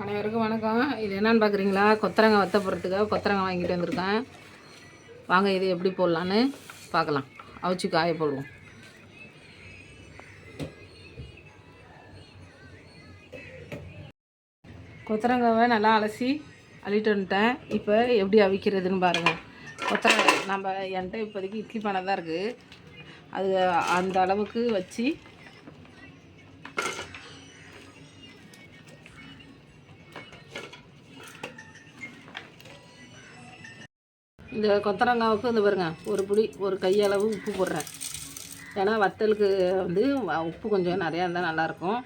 அனைவருக்கும் வணக்கம். இது என்னென்னு பார்க்குறீங்களா கொத்தரங்காய் வத்த போடுறதுக்காக கொத்தரங்காய் வாங்கிட்டு வந்திருக்கேன். வாங்க இது எப்படி போடலான்னு பார்க்கலாம். அவிச்சு காய போடுவோம். கொத்தரங்காவை நல்லா அலசி அள்ளிட்டு வந்துட்டேன். இப்போ எப்படி அவிக்கிறதுன்னு பாருங்கள் கொத்தரங்காய் நம்ம என்கிட்ட இப்போதைக்கு இட்லி பானை தான் இருக்குது அது அந்த அளவுக்கு வச்சு இந்த கொத்தரங்காவுக்கு இந்த பாருங்க ஒரு பிடி ஒரு கையளவு உப்பு போடுறேன். ஏன்னா வத்தலுக்கு வந்து உப்பு கொஞ்சம் நிறையா இருந்தால் நல்லாயிருக்கும்.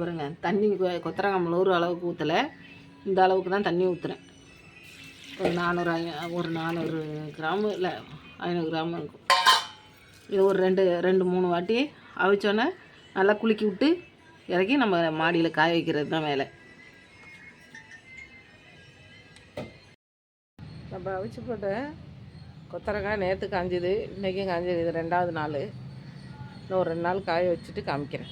பாருங்க தண்ணி கொத்தரங்காய் முழுகிற அளவுக்கு ஊற்றலை இந்த அளவுக்கு தான் தண்ணி ஊற்றுறேன் ஒரு நானூறு ஒரு நானூறு கிராமு இல்லை ஐநூறு கிராம் இருக்கும். இது ஒரு ரெண்டு ரெண்டு மூணு வாட்டி அவிச்சோன்னே நல்லா குலுக்கி விட்டு இறக்கி நம்ம மாடியில் காய வைக்கிறது தான் வேலை. நம்ம அவிச்சு போட்ட கொத்தரங்காய் நேற்று காஞ்சது இன்றைக்கும் காஞ்சது இது ரெண்டாவது நாள். இன்னும் ஒரு ரெண்டு நாள் காய வச்சுட்டு காமிக்கிறேன்.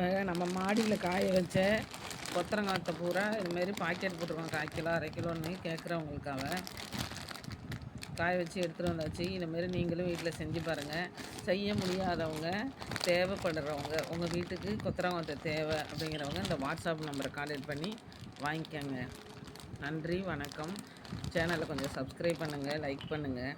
இப்போ நம்ம மாடியில் காய வச்ச கொத்தரங்காத்தை பூரா இதுமாரி பாக்கெட் போட்டுருவாங்க. கால் கிலோ அரை கிலோன்னு கேட்குறவங்களுக்காக காய வச்சு எடுத்துகிட்டு வந்தாச்சு. இதுமாரி நீங்களும் வீட்டில் செஞ்சு பாருங்கள் செய்ய முடியாதவங்க தேவைப்படுறவங்க உங்கள் வீட்டுக்கு கொத்தரங்காத்தை தேவை அப்படிங்கிறவங்க இந்த வாட்ஸ்அப் நம்பரை கான்டாக்ட் பண்ணி வாங்கிக்கோங்க. நன்றி வணக்கம். சேனலை கொஞ்சம் சப்ஸ்கிரைப் பண்ணுங்கள் லைக் பண்ணுங்கள்